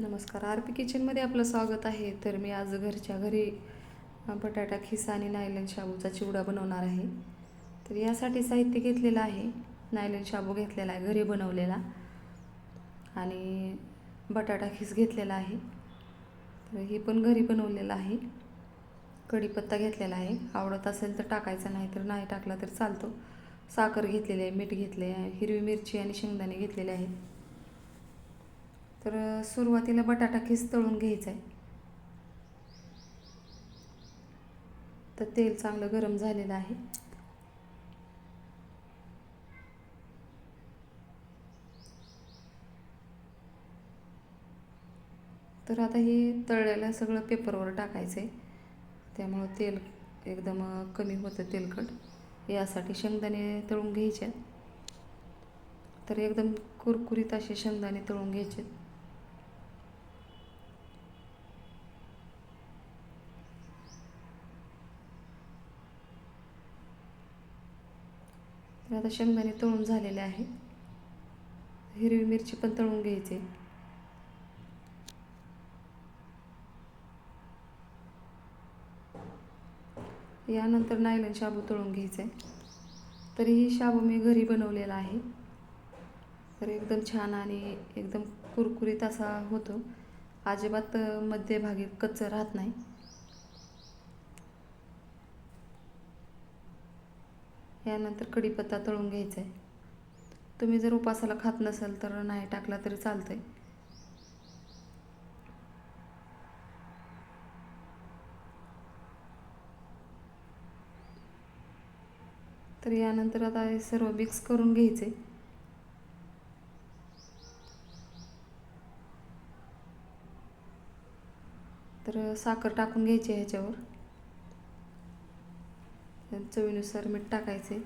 नमस्कार. R P किचनमध्ये आपलं स्वागत आहे. तर मी आज घरच्या घरी बटाटा खिसा आणि नायलन शाबूचा चिवडा बनवणार आहे. तर यासाठी साहित्य घेतलेलं आहे. नायलन शाबू घेतलेला आहे घरी बनवलेला. आणि बटाटा खिस घेतलेला आहे. तर हे पण घरी बनवलेलं आहे. कढीपत्ता घेतलेला आहे. आवडत असेल तर टाकायचा नाही तर नाही टाकला तर चालतो. साखर घेतलेली आहे मीठ घेतले आहे हिरवी मिरची आणि शेंगदाणे घेतलेले आहेत. तर सुरुवातीला बटाटा खिस तळून घ्यायचा आहे तर तेल चांगलं गरम झालेलं आहे. तर आता हे तळलेलं सगळं पेपरवर टाकायचं आहे त्यामुळं तेल एकदम कमी होतं तेलकट. यासाठी शेंगदाणे तळून घ्यायचे तर एकदम कुरकुरीत असे शेंगदाणे तळून घ्यायचे तर आता शेंगदाणे तळून झालेले आहे. हिरवी मिरची पण तळून घ्यायची. यानंतर नायलन शाबू तळून घ्यायचं. आहे तरी ही शाबू मी घरी बनवलेला आहे. तर एकदम छान आणि एकदम कुरकुरीत असा होतो. अजिबात मध्यभागी कच्चं राहत नाही. यानंतर कढीपत्ता तळून घ्यायचा आहे तुम्ही जर उपासाला खात नसाल तर नाही टाकला तरी चालतं आहे तर यानंतर आता हे सर्व मिक्स करून घ्यायचे तर साखर टाकून घ्यायची ह्याच्यावर. चवीनुसार मीठ टाकायचे.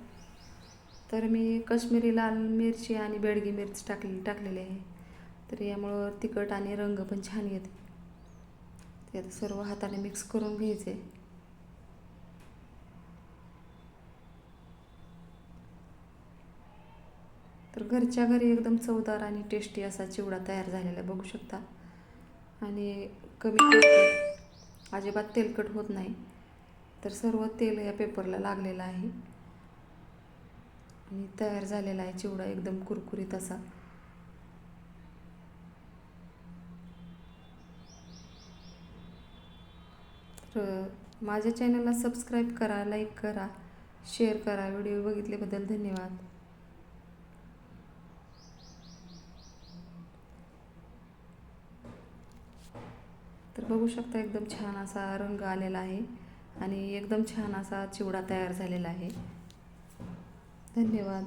तर मी कश्मीरी लाल मिरची आणि बेडगी मिरची टाकली टाकलेली आहे. तर यामुळं तिखट आणि रंग पण छान येते. ते आता सर्व हाताने मिक्स करून घ्यायचे. तर घरच्या घरी एकदम चवदार आणि टेस्टी असा चिवडा तयार झालेला बघू शकता. आणि कमी अजिबात तेलकट होत नाही. तर सर्व तेल या पेपरला लागलेलं आहे. आणि तयार झालेला आहे चिवडा एकदम कुरकुरीत असा. तर माझ्या चॅनलला सबस्क्राईब करा लाईक करा शेअर करा. व्हिडिओ बघितल्याबद्दल धन्यवाद. तर बघू शकता एकदम छान असा रंग आलेला आहे. आणि एकदम छान असा चिवडा तयार झालेला आहे. धन्यवाद.